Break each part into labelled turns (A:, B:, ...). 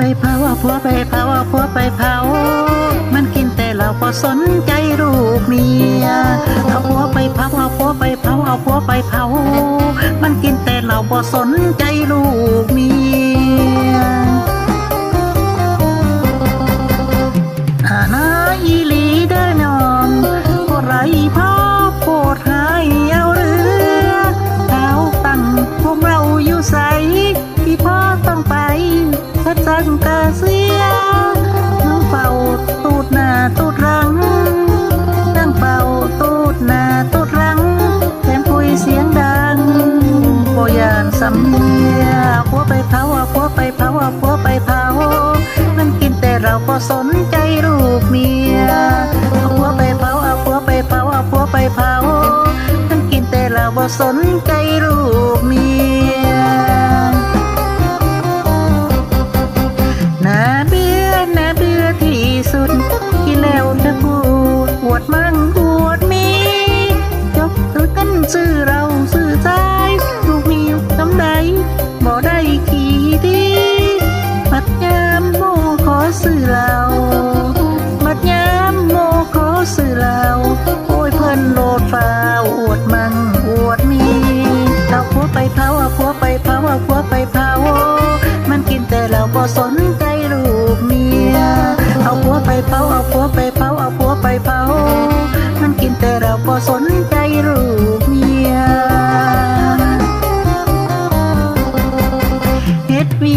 A: ไปเผาเอาผัวไปเผาเอาผัวไปเผา มันกินแต่เราก็สนใจลูกเมียเอาผัวไปเผาเอาผัวไปเผาเอาผัวไปเผา มันกินแต่เราก็สนใจลูก ดังกะเสียนั่งเป่าตูดหน้าตูดหลัง นั่งเป่าตูดหน้าตูดหลังแถมคุยเสียงดังโบยานสำเนียผัวไปเผาเอาผัวไปเผาเอาผัวไปเผามันกินแต่เราก็สนใจลูกเมียเอาผัวไปเผาเอาผัวไปเผาเอาผัวไปเผามันกินแต่เราบ่สนใจลูกเมีย แต่เราบ่สนใจลูกเมีย เอาผัวไปเผาเอาผัวไปเผาเอาผัวไปเผา มันกินแต่เราบ่สนใจลูกเมียเฮ็ดวี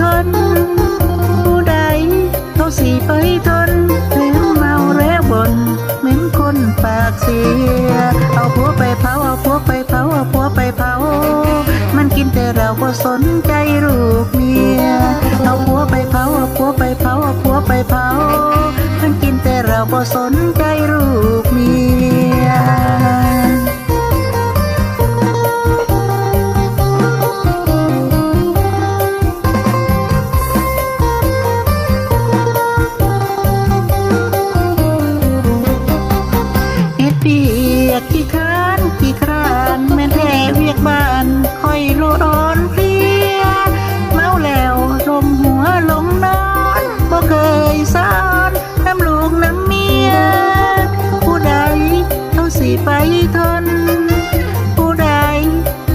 A: ทน ผู้ใดเขาสีไปทนถึงเมาแล้วบนเหม็นคนปากเสีย เอาผัวไปเผาเอาผัวไปเผาเอาผัวไปเผา มันกินแต่เราก็สนใจลูกเมีย เอาผัวไปเผาเอาผัวไปเผาเอาผัวไปเผา มันกินแต่เราก็สนใจลูก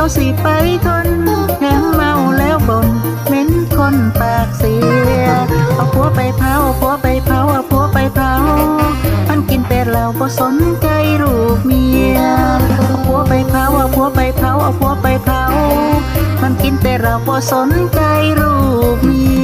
A: เขาสิไปทนแถมเมาแล้วบนเหม็นคนปากเสีย เอาผัวไปเผาผัวไปเผาเอาผัวไปเผามันกินแต่เราก็สนใจรูปเมียเอาผัวไปเผาเอาผัวไปเผาเอาผัวไปเผามันกินแต่เราก็สนใจรูปเมีย